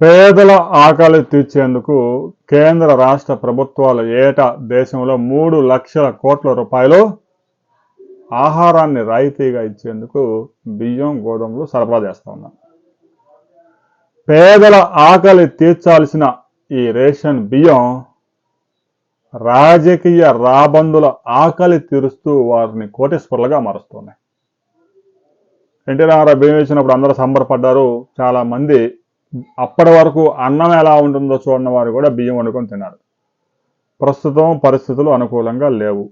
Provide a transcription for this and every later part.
పేదల ఆకలి తీర్చేందుకు కేంద్ర రాష్ట్ర ప్రభుత్వాలు ఏటా దేశంలో మూడు లక్షల కోట్ల రూపాయలు ఆహారాన్ని రాయితీగా ఇచ్చేందుకు బియ్యం గోధుమలు సరఫరా చేస్తూ ఉన్నాం. పేదల ఆకలి తీర్చాల్సిన ఈ రేషన్ బియ్యం రాజకీయ రాబందుల ఆకలి తీరుస్తూ వారిని కోటేశ్వర్లుగా మారుస్తున్నాయి ఎన్టీ రామారావు బియ్యం ఇచ్చినప్పుడు అందరూ సంబరపడ్డారు. చాలామంది అప్పటి వరకు అన్నం ఎలా ఉంటుందో చూడని వారు కూడా బియ్యం వండుకొని తిన్నారు. ప్రస్తుతం పరిస్థితులు అనుకూలంగా లేవు.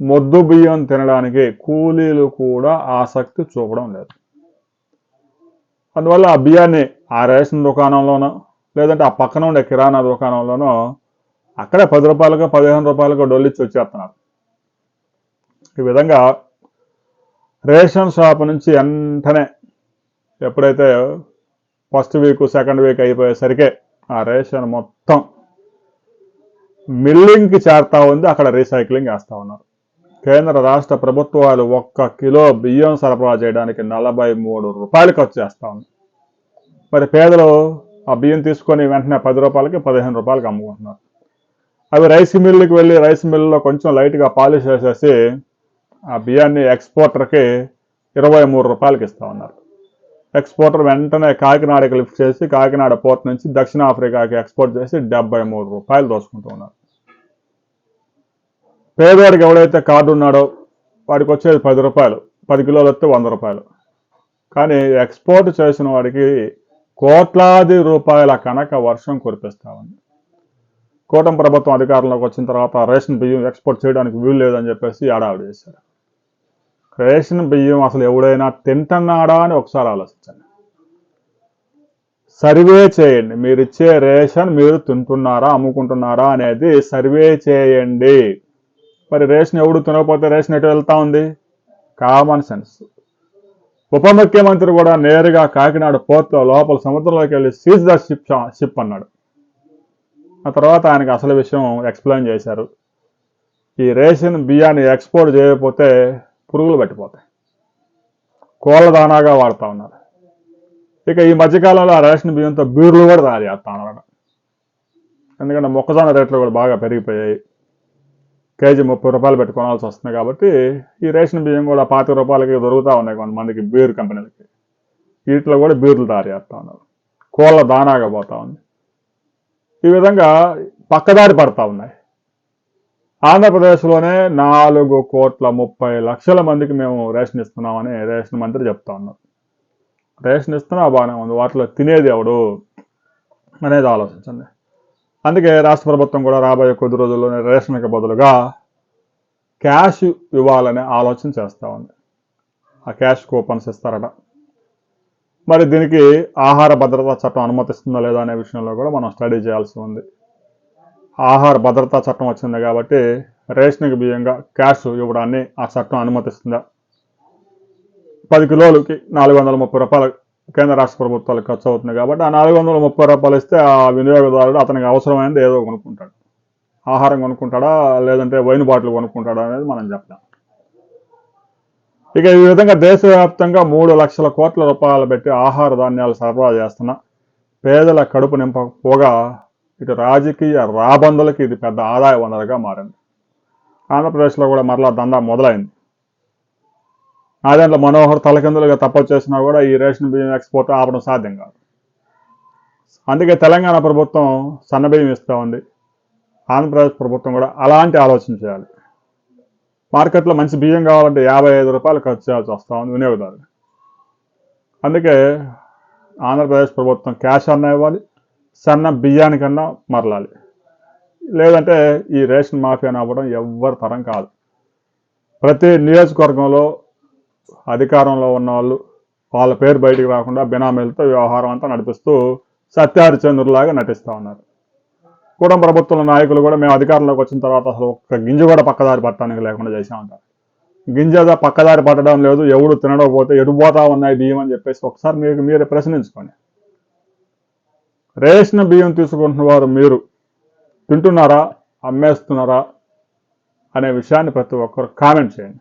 మొద్దు బియ్యం తినడానికి కూలీలు కూడా ఆసక్తి చూపడం లేదు. అందువల్ల ఆ బియ్యాన్ని ఆ రేషన్ దుకాణంలోనో లేదంటే ఆ పక్కన ఉండే కిరాణా దుకాణంలోనో అక్కడే పది రూపాయలకు పదిహేను రూపాయలకు డొల్లిచ్చి వచ్చేస్తున్నారు. ఈ విధంగా రేషన్ షాప్ నుంచి వెంటనే ఎప్పుడైతే ఫస్ట్ వీక్ సెకండ్ వీక్ అయిపోయేసరికి ఆ రేషన్ మొత్తం మిల్లింగ్కి చేరుతా ఉంది. అక్కడ రీసైక్లింగ్ వేస్తూ ఉన్నారు. కేంద్ర రాష్ట్ర ప్రభుత్వాలు ఒక్క కిలో బియ్యం సరఫరా చేయడానికి నలభై మూడు రూపాయలు ఖర్చు చేస్తూ ఉంది. మరి పేదలు ఆ బియ్యం తీసుకొని వెంటనే పది రూపాయలకి పదిహేను రూపాయలకి అమ్ముకుంటున్నారు. అవి రైస్ మిల్లుకి వెళ్ళి రైస్ మిల్లులో కొంచెం లైట్గా పాలిష్ చేసేసి ఆ బియ్యాన్ని ఎక్స్పోర్టర్కి ఇరవై మూడు రూపాయలకి ఇస్తూ ఉన్నారు. ఎక్స్పోర్టర్ వెంటనే కాకినాడకి లిఫ్ట్ చేసి కాకినాడ పోర్ట్ నుంచి దక్షిణాఫ్రికాకి ఎక్స్పోర్ట్ చేసి డెబ్బై మూడు రూపాయలు దోచుకుంటూ ఉన్నారు. పేదవాడికి ఎవడైతే కార్డు ఉన్నాడో వాడికి వచ్చేది పది రూపాయలు పది కిలోలు వస్తే వంద రూపాయలు. కానీ ఎక్స్పోర్ట్ చేసిన వాడికి కోట్లాది రూపాయల కనుక వర్షం కురిపిస్తా ఉంది. కూటమి ప్రభుత్వం అధికారంలోకి వచ్చిన తర్వాత రేషన్ బియ్యం ఎక్స్పోర్ట్ చేయడానికి వీలు లేదని చెప్పేసి ఏడావిడ చేశారు. రేషన్ బియ్యం అసలు ఎవడైనా తింటున్నాడా అని ఒకసారి ఆలోచించండి. సర్వే చేయండి. మీరు ఇచ్చే రేషన్ మీరు తింటున్నారా అమ్ముకుంటున్నారా అనేది సర్వే చేయండి. మరి రేషన్ ఎవడు తినకపోతే రేషన్ ఎటు వెళ్తా ఉంది? Common sense. ఉప ముఖ్యమంత్రి కూడా నేరుగా కాకినాడ పోర్ట్లో లోపల సముద్రంలోకి వెళ్ళి సీజ్ ద షిప్ షిప్ అన్నాడు. ఆ తర్వాత ఆయనకు అసలు విషయం ఎక్స్ప్లెయిన్ చేశారు. ఈ రేషన్ బియ్యాన్ని ఎక్స్పోర్ట్ చేయకపోతే పురుగులు పట్టిపోతాయి. కోళ్ళ దానాగా వాడుతూ ఉన్నారు. ఇక ఈ మధ్యకాలంలో ఆ రేషన్ బియ్యంతో బీర్లు కూడా తయారు చేస్తా ఉన్నారు. ఎందుకంటే మొక్కజొన్న రేట్లు కూడా బాగా పెరిగిపోయాయి. కేజీ ముప్పై రూపాయలు పెట్టుకోవాల్సి వస్తుంది కాబట్టి ఈ రేషన్ బియ్యం కూడా పాతిక రూపాయలకి దొరుకుతూ ఉన్నాయి కొంతమందికి బీర్ కంపెనీలకి. వీటిలో కూడా బీర్లు తయారు చేస్తూ ఉన్నారు. కోళ్ళ దానాగా పోతా ఉంది. ఈ విధంగా పక్కదారి పడతా ఉన్నాయి. ఆంధ్రప్రదేశ్లోనే నాలుగు కోట్ల ముప్పై లక్షల మందికి మేము రేషన్ ఇస్తున్నామని రేషన్ మంత్రి చెప్తా ఉన్నారు. రేషన్ ఇస్తున్నా బాగానే ఉంది. వాటిలో తినేది ఎవడు అనేది ఆలోచించండి. అందుకే రాష్ట్ర ప్రభుత్వం కూడా రాబోయే కొద్ది రోజుల్లోనే రేషన్కి బదులుగా క్యాష్ ఇవ్వాలనే ఆలోచన చేస్తూ ఉంది. ఆ క్యాష్ కూపన్స్ ఇస్తారట. మరి దీనికి ఆహార భద్రతా చట్టం అనుమతిస్తుందా లేదా అనే విషయంలో కూడా మనం స్టడీ చేయాల్సి ఉంది. ఆహార భద్రతా చట్టం వచ్చింది కాబట్టి రేషన్కి బియ్యంగా క్యాష్ ఇవ్వడాన్ని ఆ చట్టం అనుమతిస్తుందా? పది కిలోలకి నాలుగు వందల ముప్పై రూపాయలు కేంద్ర రాష్ట్ర ప్రభుత్వాలకు ఖర్చు అవుతుంది కాబట్టి ఆ నాలుగు వందల ముప్పై రూపాయలు ఇస్తే ఆ వినియోగదారుడు అతనికి అవసరమైనది ఏదో కొనుక్కుంటాడు. ఆహారం కొనుక్కుంటాడా? లేదంటే వైన్ బాటిల్ కొనుక్కుంటాడా అనేది మనం చెప్తాం ఇక ఈ విధంగా దేశవ్యాప్తంగా మూడు లక్షల కోట్ల రూపాయలు పెట్టి ఆహార ధాన్యాలు సరఫరా చేస్తున్న పేదల కడుపు నింపకపోగా ఇటు రాజకీయ రాబందులకి ఇది పెద్ద ఆదాయ వనరుగా మారింది. ఆంధ్రప్రదేశ్లో కూడా మరలా దందా మొదలైంది. నాదేంట్లో మనోహర్ తలకిందులుగా తప్ప చేసినా కూడా ఈ రేషన్ బియ్యం ఎక్స్పోర్ట్ ఆపడం సాధ్యం కాదు. అందుకే తెలంగాణ ప్రభుత్వం సన్నబియ్యం ఇస్తూ ఉంది. ఆంధ్రప్రదేశ్ ప్రభుత్వం కూడా అలాంటి ఆలోచన చేయాలి. మార్కెట్లో మంచి బియ్యం కావాలంటే యాభై ఐదు రూపాయలు ఖర్చు చేయాల్సి వస్తూ ఉంది వినియోగదారుడు అందుకే ఆంధ్రప్రదేశ్ ప్రభుత్వం క్యాష్ అన్న ఇవ్వాలి. సన్న బియ్యానికన్నా మరలాలి. లేదంటే ఈ రేషన్ మాఫియాని అవ్వడం ఎవ్వరి తరం కాదు. ప్రతి నియోజకవర్గంలో అధికారంలో ఉన్న వాళ్ళు వాళ్ళ పేరు బయటికి రాకుండా బినామీలతో వ్యవహారం అంతా నడిపిస్తూ సత్యహరిచంద్రులాగా నటిస్తూ ఉన్నారు. కూడా ప్రభుత్వంలో నాయకులు కూడా మేము అధికారంలోకి వచ్చిన తర్వాత అసలు ఒక్క గింజ కూడా పక్కదారి పట్టడానికి లేకుండా చేసామంటారు గింజ పక్కదారి పట్టడం లేదు ఎవడు తినడకపోతే ఎడిపోతా ఉన్నాయి బియ్యం అని చెప్పేసి ఒకసారి మీరు మీరే ప్రశ్నించుకోండి. రేషన్ బియ్యం తీసుకుంటున్న వారు మీరు తింటున్నారా అమ్మేస్తున్నారా అనే విషయాన్ని ప్రతి ఒక్కరు కామెంట్ చేయండి.